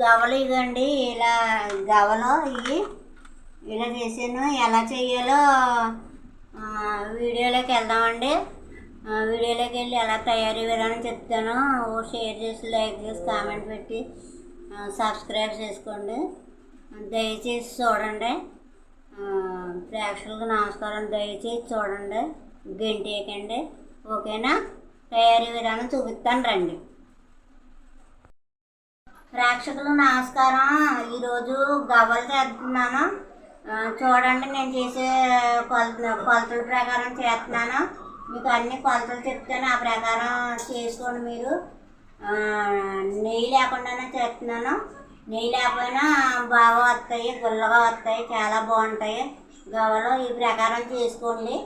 గవలు ఇవ్వండి ఇలా గవలు ఇవి ఇలా చేసాను. ఎలా చేయాలో వీడియోలోకి వెళ్దామండి. వీడియోలోకి వెళ్ళి ఎలా తయారీ విధానం చెప్తాను. షేర్ చేసి లైక్ చేసి కామెంట్ పెట్టి సబ్స్క్రైబ్ చేసుకోండి. దయచేసి చూడండి. ప్రేక్షకులకు నమస్కారం. దయచేసి చూడండి. గంటేకండి. ఓకేనా? తయారీ విధానం చూపిస్తాను రండి. ప్రేక్షకులు నమస్కారం. ఈరోజు గవ్వలు చేస్తున్నాను. చూడండి నేను చేసే కొలత కొలతల ప్రకారం చేస్తున్నాను. మీకు అన్ని కొలతలు చెప్తాను. ఆ ప్రకారం చేసుకోండి మీరు. నెయ్యి లేకుండానే చేస్తున్నాను. నెయ్యి లేకపోయినా బాగా వస్తాయి గుల్లగా వస్తాయి చాలా బాగుంటాయి. గవ్వలు ఈ ప్రకారం చేసుకోండి.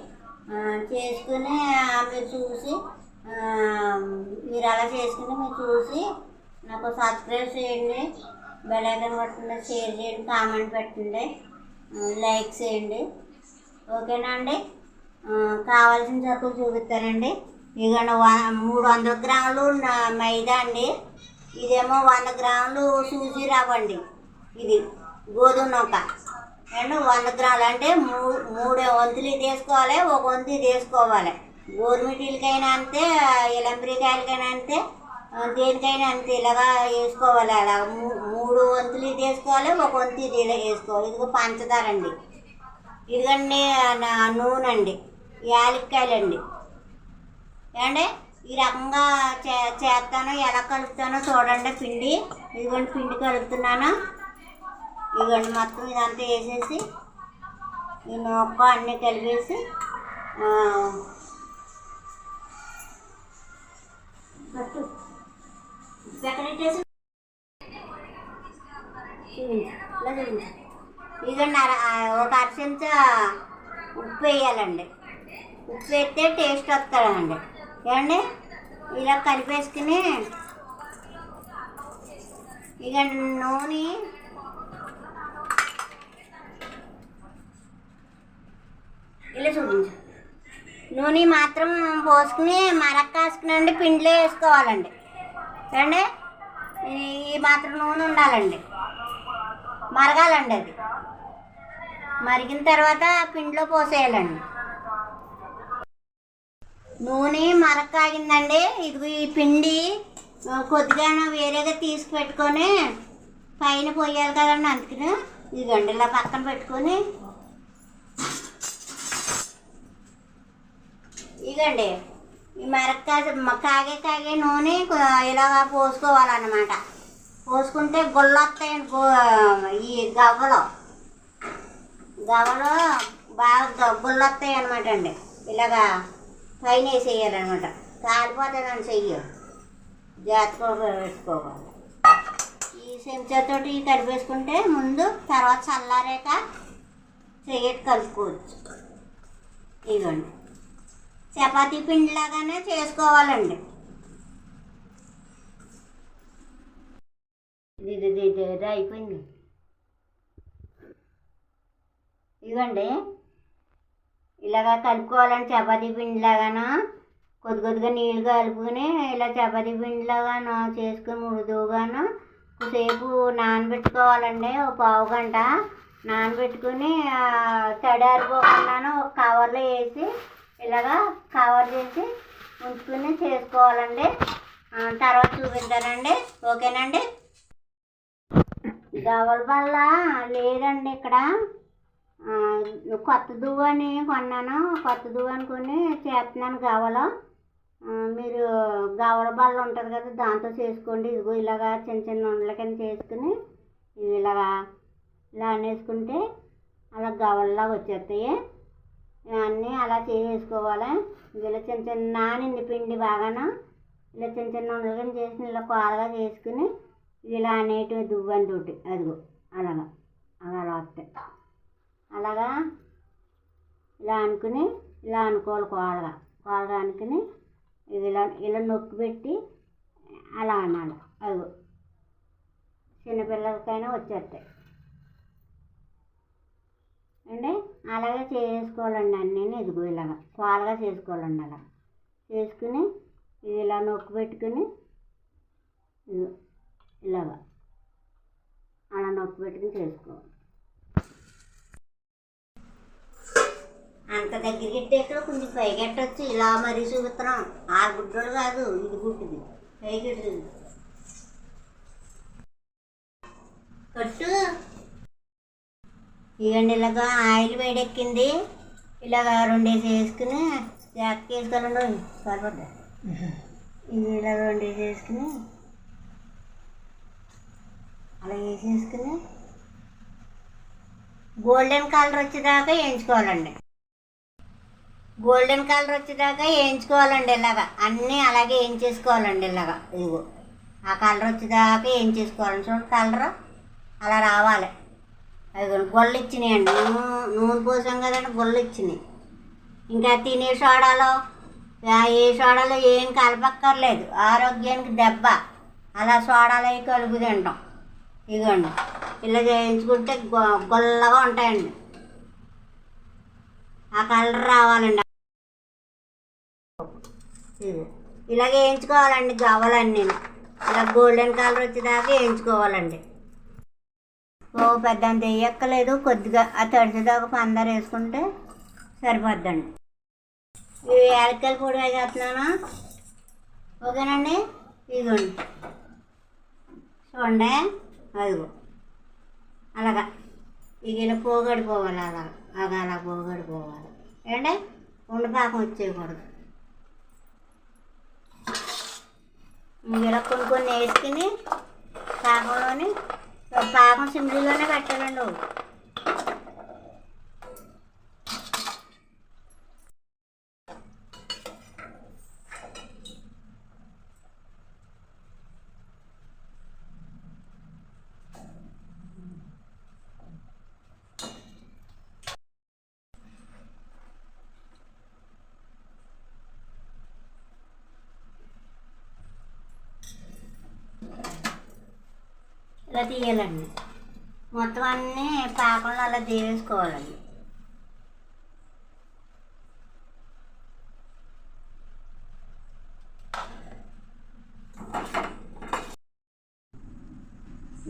చేసుకుని మీరు చూసి మీరు అలా చేసుకుని మీరు చూసి నాకు సబ్స్క్రైబ్ చేయండి. బెల్ ఐకాన్ షేర్ చేయండి కామెంట్ పెట్టండి. లైక్ చేయండి. ఓకేనా అండి? కావాల్సిన సరుకులు చూపిస్తానండి. ఇదిగోండి వ- మూడు వందల గ్రాములు నా- మైదా అండి. ఇదేమో వంద గ్రాములు సూజీ రవ్వ ఇది గోధుమ నౌక. అండ్ వంద గ్రాములు అంటే మూడు మూడు వంతులు ఇది వేసుకోవాలి ఒక వంతు ఇది వేసుకోవాలి. గోరుమిటీలకైనా అంతే ఇలంబరికాయలకైనా అంతే. దేనికైనా అంతే ఇలాగా వేసుకోవాలి అలా మూ- మూడు వంతులు ఇది వేసుకోవాలి ఒక వంతు ఇది ఇలా వేసుకోవాలి. ఇదిగో పంచదార అండి. ఇదిగండి నూనె అండి. యాలక్కాయలండి. ఏమండి? ఈ రకంగా చే చేస్తాను ఎలా కలుపుతానో చూడండి పిండి. ఇదిగోండి పిండి కలుపుతున్నాను. ఇదిగోండి మొత్తం ఇదంతా వేసేసి ఈ నూక అన్నీ కలిపేసి ఆ, ఒక అర ఉప్పు వేయాలండి. ఉప్పు వేస్తే టేస్ట్ వస్తుందండి. ఏమండి? ఇలా కలిపేసుకుని ఇక నూనె ఇలా చూపించు. నూనె మాత్రం పోసుకుని మరక్క కాసుకునండి పిండిలో వేసుకోవాలండి. ఏమండి? ఈ మాత్రం నూనె ఉండాలండి. మరగాలండి అది. మరిగిన తర్వాత పిండిలో పోసేయాలండి. నూనె మరకాగిందండి ఇది ఈ పిండి కొద్దిగా వేరేగా తీసి పెట్టుకొని పైన పోయాలి కదండి అందుకని ఈ ఇలా పక్కన పెట్టుకొని. ఇదండి ఈ కాగే కాగే నూనె ఇలాగా పోసుకోవాలన్నమాట. పోసుకుంటే గుళ్ళు వస్తాయండి ఈ గవ్వలో. గవ్వలో బాగా గ- వస్తాయి అనమాట అండి. ఇలాగా పైన వేసేయాలన్నమాట. కాలిపోతుందని చెయ్యి. జాగ్రత్తగా పెట్టుకోవాలి. ఈ చెంచాతోటి కలిపేసుకుంటే ముందు తర్వాత చల్లారాక చెయ్యటి కలుపుకోవచ్చు. ఇదిగోండి. చపాతీ పిండిలాగానే చేసుకోవాలండి. ఇది ఇది ఇది అయిపోయింది. ఇదిగోండి. ఇలాగా కలుపుకోవాలండి చపాతీ పిండిలాగాను? కొద్ది కొద్దిగా నీళ్ళు కలుపుకొని ఇలా చపాతీ పిండిలాగాను? చేసుకుని మృదువుగాను? కొద్దిసేపు నానబెట్టుకోవాలండి. ఒక పావు గంట నానబెట్టుకుని తడారిపోకుండాను ఒక కవర్లో వేసి ఇలాగా కవర్ చేసి ఉంచుకుని చేసుకోవాలండి. తర్వాత చూపిస్తానండి ఓకేనండి? గవల వల్ల లేదండి ఇక్కడ. కొత్త దువ్వని కొన్నాను. కొత్త దువ్వని కొని చేస్తున్నాను గవలో. మీరు గవల బల్ల ఉంటుంది కదా దాంతో చేసుకోండి. ఇదిగో ఇలాగా చిన్న చిన్న ఉండల కింద చేసుకుని ఇలాగా ఇలా అనేసుకుంటే అలా గవల్లాగా వచ్చేస్తాయి. అన్నీ అలా చేసేసుకోవాలి. ఇలా చిన్న చిన్న నానింది పిండి బాగాను. ఇలా చిన్న చిన్న ఉండలుగా చేసి ఇలా కోరగా చేసుకుని ఇలా అనేటివి దువ్వని తోటి అదిగో అలాగా అలా అలా వస్తాయి. అలాగా ఇలా అనుకుని ఇలా అనుకోవాలి కోరగా కోరగా అనుకుని ఇలా ఇలా నొక్కి పెట్టి అలా అనాలి. అదిగో చిన్నపిల్లలకైనా వచ్చేస్తాయి. అండి అలాగే చేసుకోవాలండి అన్నీ ఇదిగో ఇలాగా. కోలగా చేసుకోవాలండి అలా. చేసుకుని ఇలా నొక్కు పెట్టుకుని ఇలాగ ఇలాగా. అలా నొక్కు పెట్టుకుని చేసుకోవాలి. అంత దగ్గర ఎట్టేటో కొంచెం పైకి ఇలా మరీ చూపుతున్నాం ఆ గుడ్డోడు కాదు ఇది గుడ్డుది. పైకి ఎట్టుది కట్టు. ఇవ్వండి ఇలాగా ఆయిల్ వేడెక్కింది. ఇలాగ రెండేసి వేసుకుని జాగ్రత్త వేసుకోవాలండి సరిపడ్డా ఇది ఇలా రెండేసి వేసుకుని అలా వేసేసుకుని గోల్డెన్ కలర్ వచ్చేదాకా వేయించుకోవాలండి. గోల్డెన్ కలర్ వచ్చేదాకా వేయించుకోవాలండి ఇలాగా. అన్నీ అలాగే వేయించేసుకోవాలండి ఇలాగా. ఇదిగో ఆ కలర్ వచ్చేదాకా వేయించేసుకోవాలండి. చూడండి కలర్ అలా రావాలి. గుళ్ళు గొల్లు ఇచ్చినాయండి నూనె నూనె పోసాం కదండి గొల్లు ఇచ్చినాయి ఇంకా తినే సోడాలో ఏ సోడాలో ఏం కలపక్కర్లేదు. ఆరోగ్యానికి దెబ్బ. అలా సోడాలు అవి కలుపు తింటాం. ఇదిగోండి. ఇలా చేయించుకుంటే గుల్లగా గొల్లగా ఉంటాయండి. ఆ కలర్ రావాలండి. ఇలాగే వేయించుకోవాలండి గవ్వలన్నీ. ఇలా గోల్డెన్ కలర్ వచ్చేదాకా వేయించుకోవాలండి ఓ పెద్ద అంత వేయక్కలేదు కొద్దిగా ఆ తడిచేదాకా పందర వేసుకుంటే సరిపోద్దండి. ఇవి యాలక్కల పొడి వేసేస్తున్నాను ఓకేనండి? ఇదిగోండి. చూడండి అదిగో. అలాగా. ఇక ఇలా పోగడిపోవాలి అలా. అలా అలా పోగడిపోవాలి ఏంటంటే ఉండపాకం వచ్చేయకూడదు. ఇలా కొన్ని కొన్ని వేసుకుని పాకంలోని పాకం సిమ్లీలోనే పెట్టాలండి ఇలా తీయాలండి. మొత్తం అన్నీ పాకంలో అలా తీసేసుకోవాలండి.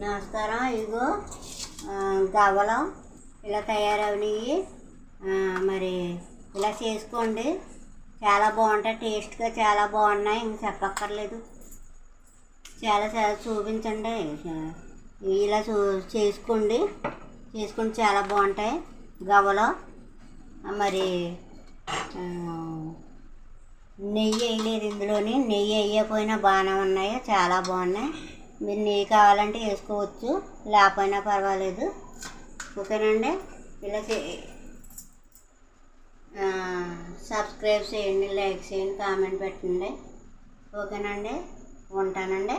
నమస్కారం. ఇదిగో గవ్వలం ఇలా తయారవనివి మరి ఇలా చేసుకోండి. చాలా బాగుంటాయి. టేస్ట్గా చాలా బాగున్నాయి. ఇంక చెప్పక్కర్లేదు. చాలా చాలా చూపించండి. ఇలా చూ చేసుకోండి. చేసుకుంటే చాలా బాగుంటాయి. గవ్వలో. మరి నెయ్యి వేయలేదు ఇందులోని. నెయ్యి వేయకపోయినా బాగానే ఉన్నాయి. చాలా బాగున్నాయి. మీరు నెయ్యి కావాలంటే వేసుకోవచ్చు. లేకపోయినా పర్వాలేదు. ఓకేనండి? ఇలా చే సబ్స్క్రైబ్ చేయండి లైక్ చేయండి కామెంట్ పెట్టండి. ఓకేనండి? ఉంటానండి.